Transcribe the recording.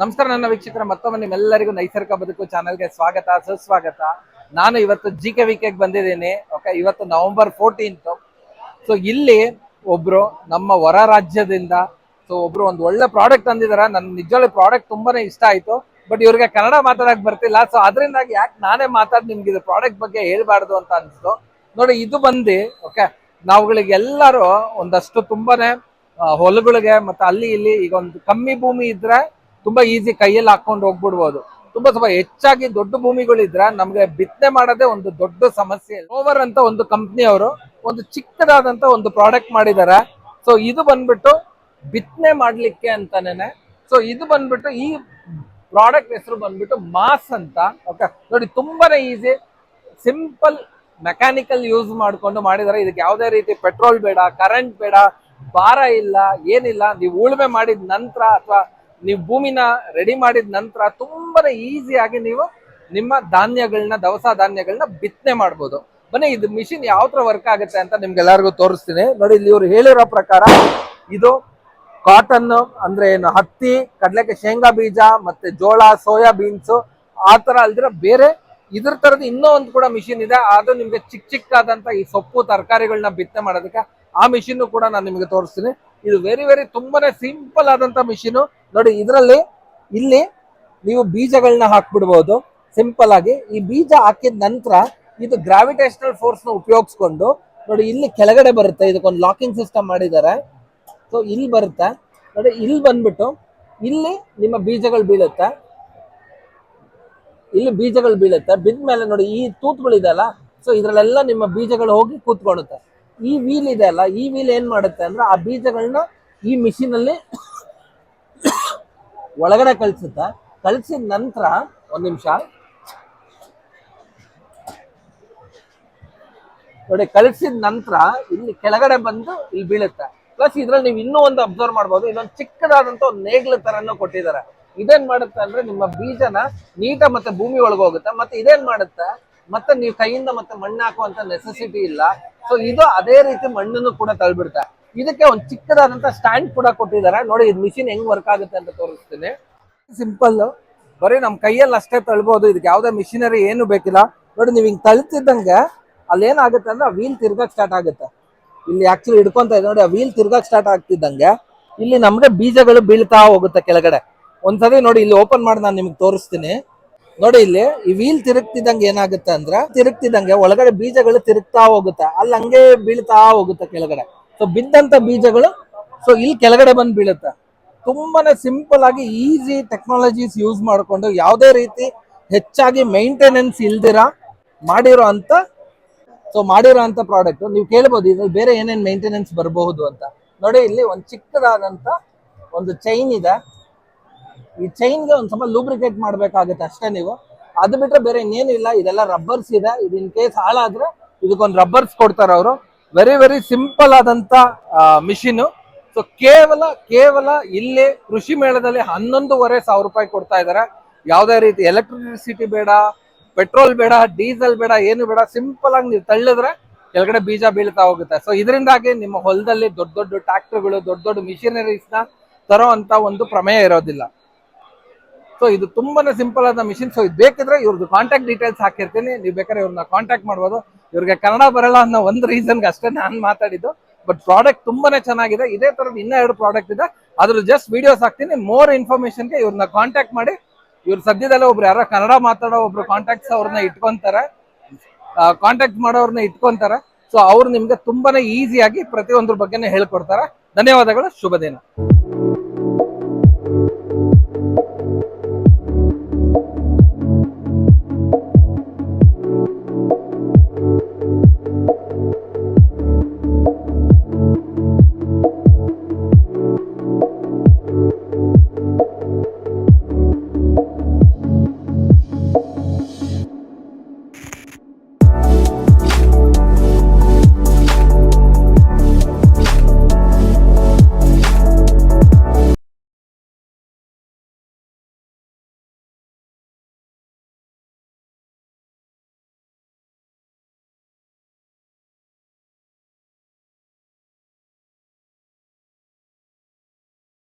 ನನ್ನ ವೀಕ್ಷಕರ, ಮತ್ತೊಮ್ಮೆ ನಿಮ್ಮೆಲ್ಲರಿಗೂ ನೈಸರ್ಗಿಕ ಬದುಕು ಚಾನೆಲ್ಗೆ ಸ್ವಾಗತ, ಸುಸ್ವಾಗತ. ನಾನು ಇವತ್ತು ಜಿ ಕೆ ವಿ ಬಂದಿದ್ದೀನಿ ಓಕೆ ಇವತ್ತು ನವೆಂಬರ್ ಫೋರ್ಟೀನ್ತ್ ಸೊ ಇಲ್ಲಿ ಒಬ್ರು ನಮ್ಮ ಹೊರ ರಾಜ್ಯದಿಂದ ಸೊ ಒಬ್ರು ಒಂದು ಒಳ್ಳೆ ಪ್ರಾಡಕ್ಟ್ ತಂದಿದಾರೆ ನನ್ನ ನಿಜವಾಗ್ಲೂ ಪ್ರಾಡಕ್ಟ್ ತುಂಬಾನೇ ಇಷ್ಟ ಆಯ್ತು. ಬಟ್ ಇವ್ರಿಗೆ ಕನ್ನಡ ಮಾತಾಡಕ್ ಬರ್ತಿಲ್ಲ. ಸೊ ಅದರಿಂದಾಗಿ ಯಾಕೆ ನಾನೇ ಮಾತಾಡಿ, ನಿಮ್ಗೆ ಇದು ಪ್ರಾಡಕ್ಟ್ ಬಗ್ಗೆ ಹೇಳ್ಬಾರ್ದು ಅಂತ ಅನ್ಸ್ತು. ನೋಡಿ, ಇದು ಬಂದು ಓಕೆ ನಾವುಗಳಿಗೆ ಎಲ್ಲರೂ ಒಂದಷ್ಟು ತುಂಬಾನೇ ಹೊಲಗಳಿಗೆ ಮತ್ತೆ ಅಲ್ಲಿ ಇಲ್ಲಿ ಈಗ ಒಂದು ಕಮ್ಮಿ ಭೂಮಿ ಇದ್ರೆ ತುಂಬಾ ಈಸಿ ಕೈಯಲ್ಲಿ ಹಾಕೊಂಡು ಹೋಗ್ಬಿಡ್ಬೋದು. ತುಂಬಾ ಸ್ವಲ್ಪ ಹೆಚ್ಚಾಗಿ ದೊಡ್ಡ ಭೂಮಿಗಳಿದ್ರೆ ನಮಗೆ ಬಿತ್ತನೆ ಮಾಡೋದೇ ಒಂದು ದೊಡ್ಡ ಸಮಸ್ಯೆ. ಓವರ್ ಅಂತ ಒಂದು ಕಂಪ್ನಿ ಅವರು ಒಂದು ಚಿಕ್ಕದಾದಂತ ಒಂದು ಪ್ರಾಡಕ್ಟ್ ಮಾಡಿದ್ದಾರೆ. ಸೊ ಇದು ಬಂದ್ಬಿಟ್ಟು ಬಿತ್ತನೆ ಮಾಡ್ಲಿಕ್ಕೆ ಅಂತಾನೆ ಸೊ ಇದು ಬಂದ್ಬಿಟ್ಟು ಈ ಪ್ರಾಡಕ್ಟ್ ಹೆಸರು ಬಂದ್ಬಿಟ್ಟು ಮಾಸ್ ಅಂತ. ಓಕೆ ನೋಡಿ, ತುಂಬಾನೇ ಈಸಿ ಸಿಂಪಲ್ ಮೆಕ್ಯಾನಿಕಲ್ ಯೂಸ್ ಮಾಡ್ಕೊಂಡು ಮಾಡಿದ್ದಾರೆ. ಇದಕ್ಕೆ ಯಾವುದೇ ರೀತಿ ಪೆಟ್ರೋಲ್ ಬೇಡ ಕರೆಂಟ್ ಬೇಡ, ಭಾರ ಇಲ್ಲ, ಏನಿಲ್ಲ. ನೀವು ಉಳುಮೆ ಮಾಡಿದ ನಂತರ ಅಥವಾ ನೀವು ಭೂಮಿನ ರೆಡಿ ಮಾಡಿದ ನಂತರ ತುಂಬಾನೇ ಈಸಿಯಾಗಿ ನೀವು ನಿಮ್ಮ ಧಾನ್ಯಗಳನ್ನ ದವಸ ಧಾನ್ಯಗಳನ್ನ ಬಿತ್ತನೆ ಮಾಡ್ಬೋದು. ಬನ್ನಿ, ಇದು ಮಿಷಿನ್ ಯಾವ ತರ ವರ್ಕ್ ಆಗುತ್ತೆ ಅಂತ ನಿಮ್ಗೆಲ್ಲರಿಗೂ ತೋರಿಸ್ತೀನಿ. ನೋಡಿ, ಇಲ್ಲಿ ಇವ್ರು ಹೇಳಿರೋ ಪ್ರಕಾರ ಇದು ಕಾಟನ್ ಅಂದ್ರೆ ಏನು, ಹತ್ತಿ ಕಡಲೆಕ ಶೇಂಗಾ ಬೀಜ, ಮತ್ತೆ ಜೋಳ, ಸೋಯಾ ಬೀನ್ಸ್ ಆ ತರ ಅಲ್ದಿರ ಬೇರೆ ಇದ್ರ ತರದ ಇನ್ನೂ ಒಂದು ಕೂಡ ಮಿಷಿನ್ ಇದೆ. ಅದು ನಿಮ್ಗೆ ಚಿಕ್ಕ ಚಿಕ್ಕದಂತ ಈ ಸೊಪ್ಪು ತರಕಾರಿಗಳನ್ನ ಬಿತ್ತನೆ ಮಾಡೋದಕ್ಕೆ ಆ ಮಿಷಿನ್ ಕೂಡ ನಾನು ನಿಮಗೆ ತೋರಿಸ್ತೀನಿ. ಇದು ವೆರಿ ವೆರಿ ತುಂಬಾನೇ ಸಿಂಪಲ್ ಆದಂತ ಮಿಷಿನ್ ನೋಡಿ, ಇದರಲ್ಲಿ ಇಲ್ಲಿ ನೀವು ಬೀಜಗಳನ್ನ ಹಾಕ್ಬಿಡ್ಬೋದು. ಸಿಂಪಲ್ ಆಗಿ ಈ ಬೀಜ ಹಾಕಿದ ನಂತರ ಇದು ಗ್ರಾವಿಟೇಷನಲ್ ಫೋರ್ಸ್ನ ಉಪಯೋಗಿಸ್ಕೊಂಡು ನೋಡಿ, ಇಲ್ಲಿ ಕೆಳಗಡೆ ಬರುತ್ತೆ. ಇದಕ್ಕೊಂದು ಲಾಕಿಂಗ್ ಸಿಸ್ಟಮ್ ಮಾಡಿದ್ದಾರೆ. ಸೊ ಇಲ್ಲಿ ಬರುತ್ತೆ. ನೋಡಿ, ಇಲ್ಲಿ ಬಂದ್ಬಿಟ್ಟು ಇಲ್ಲಿ ನಿಮ್ಮ ಬೀಜಗಳು ಬೀಳುತ್ತೆ. ಇಲ್ಲಿ ಬೀಜಗಳು ಬೀಳುತ್ತೆ. ಬಿದ್ದ ಮೇಲೆ ನೋಡಿ, ಈ ತೂತುಗಳಿದೆಯಲ್ಲ ಸೊ ಇದ್ರಲ್ಲೆಲ್ಲ ನಿಮ್ಮ ಬೀಜಗಳು ಹೋಗಿ ಕೂತ್ಕೊಳ್ಳುತ್ತೆ. ಈ ವೀಲ್ ಇದೆ ಅಲ್ಲ, ಈ ವೀಲ್ ಏನ್ ಮಾಡುತ್ತೆ ಅಂದ್ರೆ ಆ ಬೀಜಗಳನ್ನ ಈ ಮಿಷಿನ್ ಅಲ್ಲಿ ಒಳಗಡೆ ಕಳಿಸುತ್ತ ಕಳಿಸಿದ ನಂತರ ಒಂದ್ ನಿಮಿಷ. ನೋಡಿ ಕಳಿಸಿದ ನಂತರ ಇಲ್ಲಿ ಕೆಳಗಡೆ ಬಂದು ಇಲ್ಲಿ ಬೀಳುತ್ತೆ. ಪ್ಲಸ್ ಇದ್ರಲ್ಲಿ ನೀವು ಇನ್ನೂ ಒಂದು ಅಬ್ಸರ್ವ್ ಮಾಡ್ಬೋದು. ಇದೊಂದು ಚಿಕ್ಕದಾದಂತ ಒಂದು ನೇಗ್ಲ ತರನು ಕೊಟ್ಟಿದ್ದಾರೆ. ಇದೇನ್ ಮಾಡುತ್ತೆ ಅಂದ್ರೆ ನಿಮ್ಮ ಬೀಜನ ನೀಟ ಮತ್ತೆ ಭೂಮಿ ಒಳಗೆ ಹೋಗುತ್ತೆ. ಮತ್ತೆ ಇದೇನ್ ಮಾಡುತ್ತೆ? ಮತ್ತೆ ನೀವು ಕೈಯಿಂದ ಮತ್ತೆ ಮಣ್ಣು ಹಾಕುವಂತ ನೆಸೆಸಿಟಿ ಇಲ್ಲ. ಸೊ ಇದು ಅದೇ ರೀತಿ ಮಣ್ಣನ್ನು ಕೂಡ ತಳ್ಬಿಡುತ್ತೆ. ಇದಕ್ಕೆ ಒಂದು ಚಿಕ್ಕದಾದಂತ ಸ್ಟ್ಯಾಂಡ್ ಕೂಡ ಕೊಟ್ಟಿದ್ದಾರೆ. ನೋಡಿ, ಇದು ಮಿಷಿನ್ ಹೆಂಗ್ ವರ್ಕ್ ಆಗುತ್ತೆ ಅಂತ ತೋರಿಸ್ತೀನಿ. ಸಿಂಪಲ್ ಬರೀ ನಮ್ ಕೈಯಲ್ಲಿ ಅಷ್ಟೇ ತಳ್ಬಹುದು ಇದಕ್ಕೆ ಯಾವ್ದೇ ಮಿಷಿನರಿ ಏನು ಬೇಕಿಲ್ಲ. ನೋಡಿ, ನೀವು ಹಿಂಗ್ ತಳ್ತಿದ್ದಂಗೆ ಅಲ್ಲಿ ಏನಾಗುತ್ತೆ ಅಂದ್ರೆ ವೀಲ್ ತಿರ್ಗಕ್ ಸ್ಟಾರ್ಟ್ ಆಗುತ್ತೆ. ಇಲ್ಲಿ ಆಕ್ಚುಲಿ ಹಿಡ್ಕೊಂತ ಇದೆ ನೋಡಿ, ಆ ವೀಲ್ ತಿರ್ಗಕ್ ಸ್ಟಾರ್ಟ್ ಆಗ್ತಿದ್ದಂಗೆ. ಇಲ್ಲಿ ನಮ್ಗೆ ಬೀಜಗಳು ಬೀಳ್ತಾ ಹೋಗುತ್ತೆ ಕೆಳಗಡೆ. ಒಂದ್ಸರಿ ನೋಡಿ, ಇಲ್ಲಿ ಓಪನ್ ಮಾಡಿ ನಾನು ನಿಮ್ಗೆ ತೋರಿಸ್ತೀನಿ. ನೋಡಿ, ಇಲ್ಲಿ ಈ ವೀಲ್ ತಿರುಗ್ತಿದ್ದಂಗೆ ಏನಾಗುತ್ತೆ ಅಂದ್ರೆ, ತಿರುಗ್ತಿದ್ದಂಗೆ ಒಳಗಡೆ ಬೀಜಗಳು ತಿರುಗ್ತಾ ಹೋಗುತ್ತೆ. ಅಲ್ಲಿ ಹಂಗೆ ಬೀಳ್ತಾ ಹೋಗುತ್ತೆ ಕೆಳಗಡೆ. ಸೊ ಬಿದ್ದಂತ ಬೀಜಗಳು ಸೊ ಇಲ್ಲಿ ಕೆಳಗಡೆ ಬಂದು ಬೀಳುತ್ತೆ. ತುಂಬಾನೇ ಸಿಂಪಲ್ ಆಗಿ ಈಸಿ ಟೆಕ್ನಾಲಜೀಸ್ ಯೂಸ್ ಮಾಡಿಕೊಂಡು ಯಾವುದೇ ರೀತಿ ಹೆಚ್ಚಾಗಿ ಮೈಂಟೆನೆನ್ಸ್ ಇಲ್ದಿರ ಮಾಡಿರೋ ಅಂತ ಸೊ ಮಾಡಿರೋ ಅಂತ ಪ್ರಾಡಕ್ಟ್ ನೀವು ಕೇಳ್ಬೋದು, ಇದ್ರಲ್ಲಿ ಬೇರೆ ಏನೇನು ಮೈಂಟೆನೆನ್ಸ್ ಬರಬಹುದು ಅಂತ. ನೋಡಿ, ಇಲ್ಲಿ ಒಂದು ಚಿಕ್ಕದಾದಂತ ಒಂದು ಚೈನ್ ಇದೆ. ಈ ಚೈನ್ಗೆ ಒಂದು ಸ್ವಲ್ಪ ಲೂಬ್ರಿಕೇಟ್ ಮಾಡ್ಬೇಕಾಗುತ್ತೆ ಅಷ್ಟೇ ನೀವು. ಅದು ಬಿಟ್ಟರೆ ಬೇರೆ ಇನ್ನೇನು ಇಲ್ಲ. ಇದೆಲ್ಲ ರಬ್ಬರ್ಸ್ ಇದೆ. ಇದು ಇನ್ ಕೇಸ್ ಹಾಳಾದ್ರೆ ಇದಕ್ಕೊಂದು ರಬ್ಬರ್ಸ್ ಕೊಡ್ತಾರೆ ಅವರು ವೆರಿ ವೆರಿ ಸಿಂಪಲ್ ಆದಂತ ಮಿಷಿನ್ ಸೊ ಕೇವಲ ಕೇವಲ ಇಲ್ಲಿ ಕೃಷಿ ಮೇಳದಲ್ಲಿ ಹನ್ನೊಂದೂವರೆ ಸಾವಿರ ರೂಪಾಯಿ ಕೊಡ್ತಾ ಇದ್ದಾರೆ. ಯಾವುದೇ ರೀತಿ ಎಲೆಕ್ಟ್ರಿಸಿಟಿ ಬೇಡ ಪೆಟ್ರೋಲ್ ಬೇಡ ಡೀಸೆಲ್ ಬೇಡ, ಏನು ಬೇಡ ಸಿಂಪಲ್ ಆಗಿ ನೀವು ತಳ್ಳಿದ್ರೆ ಕೆಳಗಡೆ ಬೀಜ ಬೀಳ್ತಾ ಹೋಗುತ್ತೆ. ಸೊ ಇದರಿಂದಾಗಿ ನಿಮ್ಮ ಹೊಲದಲ್ಲಿ ದೊಡ್ಡ ದೊಡ್ಡ ಟ್ರಾಕ್ಟರ್ಗಳು ದೊಡ್ಡ ದೊಡ್ಡ ಮಿಷಿನರೀಸ್ನ ತರೋ ಅಂತ ಒಂದು ಪ್ರಮೇಯ ಇರೋದಿಲ್ಲ. ಸೊ ಇದು ತುಂಬಾನೇ ಸಿಂಪಲ್ ಆದ ಮಿಷಿನ್ ಸೊ ಇದು ಬೇಕಿದ್ರೆ ಇವ್ರದ್ದು ಕಾಂಟ್ಯಾಕ್ಟ್ ಡೀಟೇಲ್ಸ್ ಹಾಕಿರ್ತೀನಿ. ನೀವು ಬೇಕಾದ್ರೆ ಇವ್ರನ್ನ ಕಾಂಟ್ಯಾಕ್ಟ್ ಮಾಡ್ಬೋದು. ಇವ್ರಿಗೆ ಕನ್ನಡ ಬರಲ್ಲ ಅನ್ನೋ ಒಂದು ರೀಸನ್ಗೆ ಅಷ್ಟೇ ನಾನು ಮಾತಾಡಿದ್ದು. ಬಟ್ ಪ್ರಾಡಕ್ಟ್ ತುಂಬಾನೇ ಚೆನ್ನಾಗಿದೆ. ಇದೇ ತರದ ಇನ್ನೂ ಎರಡು ಪ್ರಾಡಕ್ಟ್ ಇದೆ. ಅದ್ರ ಜಸ್ಟ್ ವಿಡಿಯೋಸ್ ಹಾಕ್ತೀನಿ. ಮೋರ್ ಇನ್ಫಾರ್ಮೇಶನ್ಗೆ ಇವ್ರನ್ನ ಕಾಂಟ್ಯಾಕ್ಟ್ ಮಾಡಿ. ಇವ್ರು ಸದ್ಯದಲ್ಲೇ ಒಬ್ರು ಯಾರೋ ಕನ್ನಡ ಮಾತಾಡೋ ಒಬ್ರು ಕಾಂಟ್ಯಾಕ್ಟ್ಸ್ ಅವ್ರನ್ನ ಇಟ್ಕೊಂತಾರೆ. ಕಾಂಟ್ಯಾಕ್ಟ್ ಮಾಡೋರ್ನ ಇಟ್ಕೊಂತಾರೆ. ಸೊ ಅವ್ರು ನಿಮ್ಗೆ ತುಂಬಾನೇ ಈಸಿಯಾಗಿ ಪ್ರತಿಯೊಂದ್ರ ಬಗ್ಗೆನೇ ಹೇಳ್ಕೊಡ್ತಾರೆ. ಧನ್ಯವಾದಗಳು. ಶುಭ ದಿನ.